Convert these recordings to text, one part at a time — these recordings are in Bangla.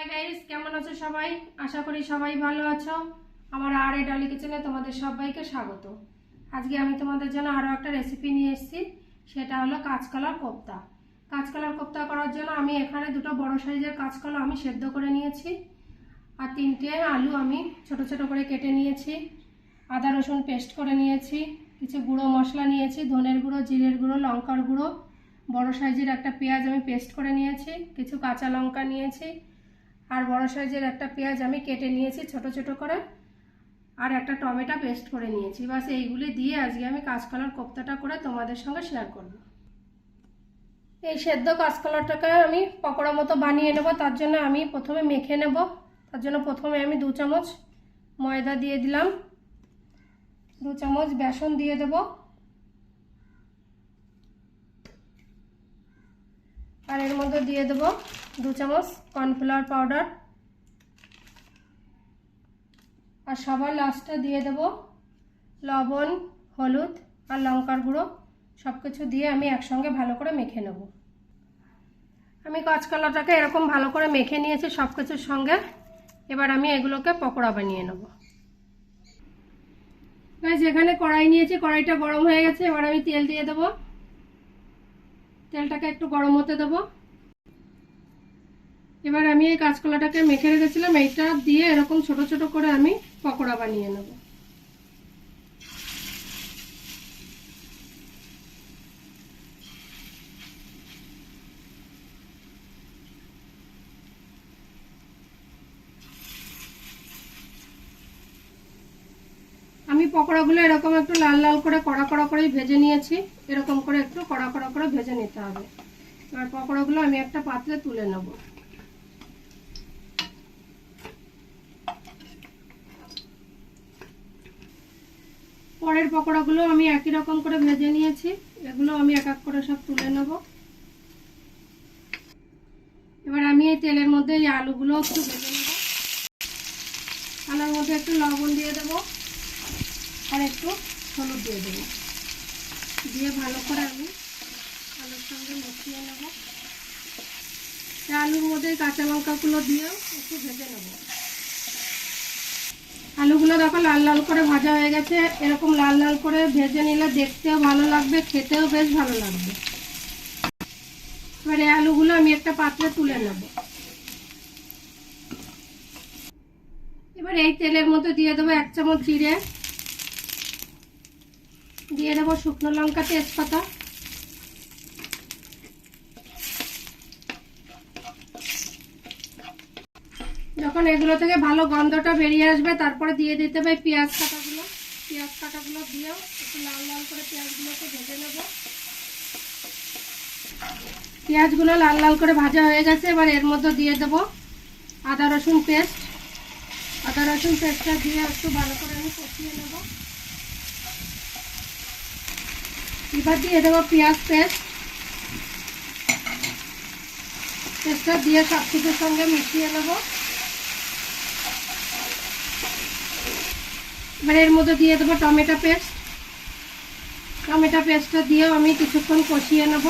হাই গাইস কেমন আছো সবাই? আশা করি সবাই ভালো আছো। আমার আর এ ডালি কিচেনে তোমাদের সবাইকে স্বাগত। আজকে আমি তোমাদের জন্য আরও একটা রেসিপি নিয়ে এসেছি। সেটা হলো কাঁচকলার কোপ্তা। কাঁচকলার কোপ্তা করার জন্য আমি এখানে দুটো বড় সাইজের কাঁচকলা আমি সেদ্ধ করে নিয়েছি। আর তিনটে আলু আমি ছোট ছোট করে কেটে নিয়েছি। আদা, রসুন পেস্ট করে নিয়েছি। কিছু গুঁড়ো মশলা নিয়েছি, ধনের গুঁড়ো, জিরের গুঁড়ো, লঙ্কার গুঁড়ো। বড় সাইজের একটা পেঁয়াজ আমি পেস্ট করে নিয়েছি। কিছু কাঁচা লঙ্কা নিয়েছি। আর বড় সাইজের একটা পেঁয়াজ আমি কেটে নিয়েছি ছোট ছোট করে। আর একটা টমেটো পেস্ট করে নিয়েছি। বাস এইগুলি দিয়ে আজকে আমি কাঁচকলার কোপ্তাটা করে তোমাদের সঙ্গে শেয়ার করব। এই সেদ্ধ কাঁচকলাটাকে আমি পকোড়া মতো বানিয়ে নেব। তার জন্য আমি প্রথমে মেখে নেব। তার জন্য প্রথমে আমি দু চামচ ময়দা দিয়ে দিলাম। দু চামচ বেসন দিয়ে দেব। আর এর মধ্যে দিয়ে দেব দু চামচ কর্নফ্লাওয়ার পাউডার। আর সবার লাস্টে দিয়ে দেব লবণ, হলুদ আর লঙ্কার গুঁড়ো। সব কিছু দিয়ে আমি একসঙ্গে ভালো করে মেখে নেব। আমি কাঁচকলাটাকে এরকম ভালো করে মেখে নিয়েছি সব কিছুর সঙ্গে। এবার আমি এগুলোকে পকোড়া বানিয়ে নেব। যেখানে কড়াই নিয়েছি, কড়াইটা গরম হয়ে গেছে। এবার আমি তেল দিয়ে দেবো। তেলটাকে একটু গরম হতে দেবো। এবার আমি এই কাঁচকলাটাকে মেখে রেখেছিলাম, এইটা দিয়ে এরকম ছোট ছোট করে আমি পকোড়া বানিয়ে নেব। আমি পকোড়াগুলো এরকম একটু লাল লাল করে কড়া কড়া করেই ভেজে নিয়েছি, এরকম করে একটু কড়া কড়া করে ভেজে নিতে হবে। এবার পকোড়াগুলো আমি একটা পাত্রে তুলে নেব। পরের পকোড়াগুলো আমি একই রকম করে ভেজে নিয়েছি। এগুলো আমি এক এক করে সব তুলে নেব। এবার আমি এই তেলের মধ্যে এই আলুগুলো একটু ভেজে নেব। আলুর মধ্যে একটু লবণ দিয়ে দেবো আর একটু হলুদ দিয়ে দেবো। দিয়ে ভালো করে আমি আলুর সঙ্গে মিশিয়ে নেব। আলুর মধ্যে কাঁচা লঙ্কাগুলো দিয়েও একটু ভেজে নেব। আলুগুলো দেখো লাল লাল করে ভাজা হয়ে গেছে। এরকম লাল লাল করে ভেজে নিলে দেখতেও ভালো লাগবে, খেতেও বেশ ভালো লাগবে। এবারে আলুগুলো আমি একটা পাত্রে তুলে নেব। এবার এই তেলের মধ্যে দিয়ে দেবো এক চামচ জিরে। দিয়ে দেবো শুকনো লঙ্কা তেজপাতা। যখন এগুলো থেকে ভালো গন্ধটা বেরিয়ে আসবে, তারপরে দিয়ে দিতে হবে পেঁয়াজ কাটাগুলো। পেঁয়াজ কাটাগুলো দিয়েও একটু লাল লাল করে পেঁয়াজগুলোকে ভেজে নেব। পেঁয়াজগুলো লাল লাল করে ভাজা হয়ে গেছে, এবার এর মধ্যে দিয়ে দেব আদা রসুন পেস্ট। আদা রসুন পেস্টটা দিয়ে একটু ভালো করে আমি কষিয়ে নেব। এবার দিয়ে দেবো পেঁয়াজ পেস্ট। পেস্টটা দিয়ে সব কিছুর সঙ্গে মিশিয়ে নেব। এবার এর মধ্যে দিয়ে দেবো টমেটো পেস্ট। টমেটো পেস্টটা দিয়েও আমি কিছুক্ষণ কষিয়ে নেব।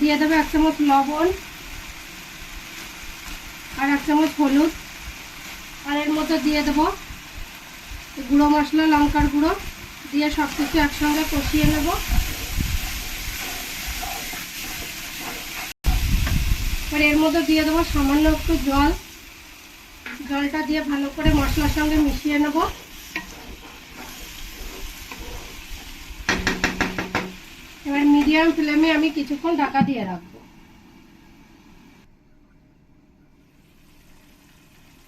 দিয়ে দেবো এক চামচ লবণ আর এক চামচ হলুদ। আর এর মধ্যে দিয়ে দেবো গুঁড়ো মশলা, লঙ্কার গুঁড়ো। দিয়ে সব কিছু একসঙ্গে কষিয়ে নেব। এবার এর মধ্যে দিয়ে দেবো সামান্য একটু জল। জলটা দিয়ে ভালো করে মশলার সঙ্গে মিশিয়ে নেব। এবার মিডিয়াম ফ্লেমে আমি কিছুক্ষণ ঢাকা দিয়ে রাখব।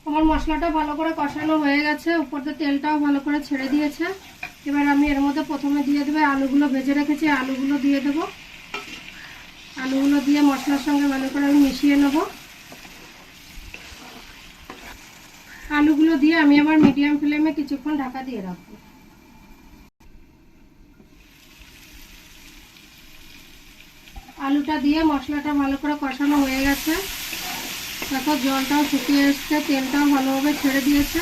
আমার মশলাটা ভালো করে কষানো হয়ে গেছে উপর দিয়ে তেলটাও ভালো করে ছেড়ে দিয়েছে। এবার আমি এর মধ্যে প্রথমে দিয়ে দেবো আলুগুলো, ভেজে রেখেছি, আলুগুলো দিয়ে দেবো। আলুগুলো দিয়ে মশলার সঙ্গে ভালো করে আমি মিশিয়ে নেব। আলুগুলো দিয়ে আমি আবার মিডিয়াম ফ্লেমে কিছুক্ষণ ঢাকা দিয়ে রাখব। আলুটা দিয়ে মশলাটা ভালো করে কষানো হয়ে গেছে। দেখো জলটাও শুকিয়ে এসছে, তেলটাও ভালোভাবে ছেড়ে দিয়েছে।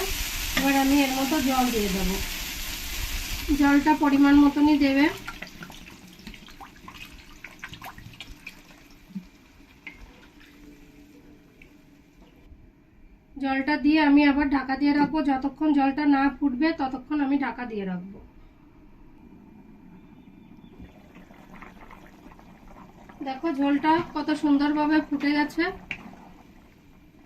এবার আমি এর মতো জল দিয়ে দেবো। জলটা পরিমাণ মতনই দেবে। জলটা দিয়ে আমি আবার ঢাকা দিয়ে রাখব। যতক্ষণ জলটা না ফুটবে, ততক্ষণ আমি ঢাকা দিয়ে রাখব। দেখো ঝোলটা কত সুন্দরভাবে ফুটে গেছে।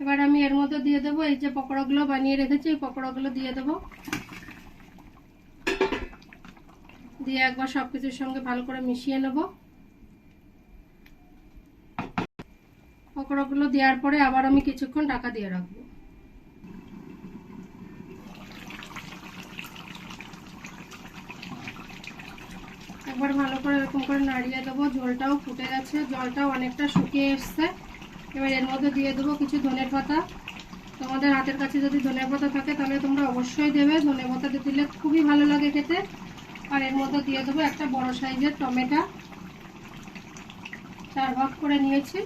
এবার আমি এর মধ্যে দিয়ে দেবো, এই যে পকোড়াগুলো বানিয়ে রেখেছি, এই পকোড়াগুলো দিয়ে দেবো। দিয়ে একবার সব কিছুর সঙ্গে ভালো করে মিশিয়ে নেব। পকোড়াগুলো দেওয়ার পরে আবার আমি কিছুক্ষণ ঢাকা দিয়ে রাখব। একবার ভালো করে এরকম করে নাড়িয়ে দেবো। ঝোলটাও ফুটে গেছে। জলটাও অনেকটা শুকিয়ে এসছে। এবার এর মধ্যে দিয়ে দেবো কিছু ধনের পাতা। তোমাদের হাতের কাছে যদি ধনে পাতা থাকে, তাহলে তোমরা অবশ্যই দেবে। ধনে পাতাটা দিলে খুবই ভালো লাগে খেতে। আর এর মধ্যে দিয়ে দেবো একটা বড় সাইজের টমেটো। চার ভাগ করে নিয়েছি।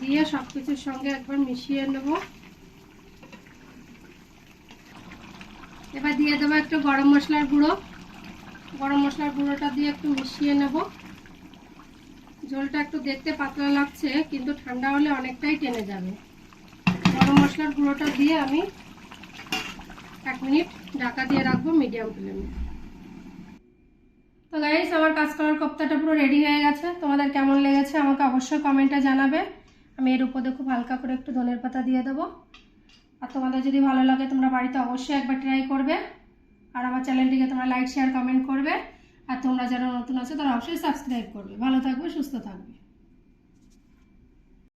দিয়ে সব কিছুর সঙ্গে একবার মিশিয়ে নেব। এবার দিয়ে দেবো একটু গরম মশলার গুঁড়ো। গরম মশলার গুঁড়োটা দিয়ে একটু মিশিয়ে নেব। ঝোলটা একটু দেখতে পাতলা লাগছে, কিন্তু ঠান্ডা হলে অনেকটাই টেনে যাবে। গরম মশলার গুঁড়োটা দিয়ে আমি এক মিনিট ঢাকা দিয়ে রাখব মিডিয়াম ফ্লেমে। তো গাইস আমার কাঁচকলার কোপ্তাটা পুরো রেডি হয়ে গেছে। তোমাদের কেমন লেগেছে আমাকে অবশ্যই কমেন্টে জানাবে। আমি এর উপরে খুব হালকা করে একটু ধনের পাতা দিয়ে দেবো। আর তোমাদের যদি ভালো লাগে তোমরা বাড়িতে অবশ্যই একবার ট্রাই করবে। আর আমার চ্যানেলটিকে তোমরা লাইক শেয়ার কমেন্ট করবে। আর তোমরা যারা নতুন আছো, তারা অবশ্যই সাবস্ক্রাইব করবে। ভালো থাকবে, সুস্থ থাকবে।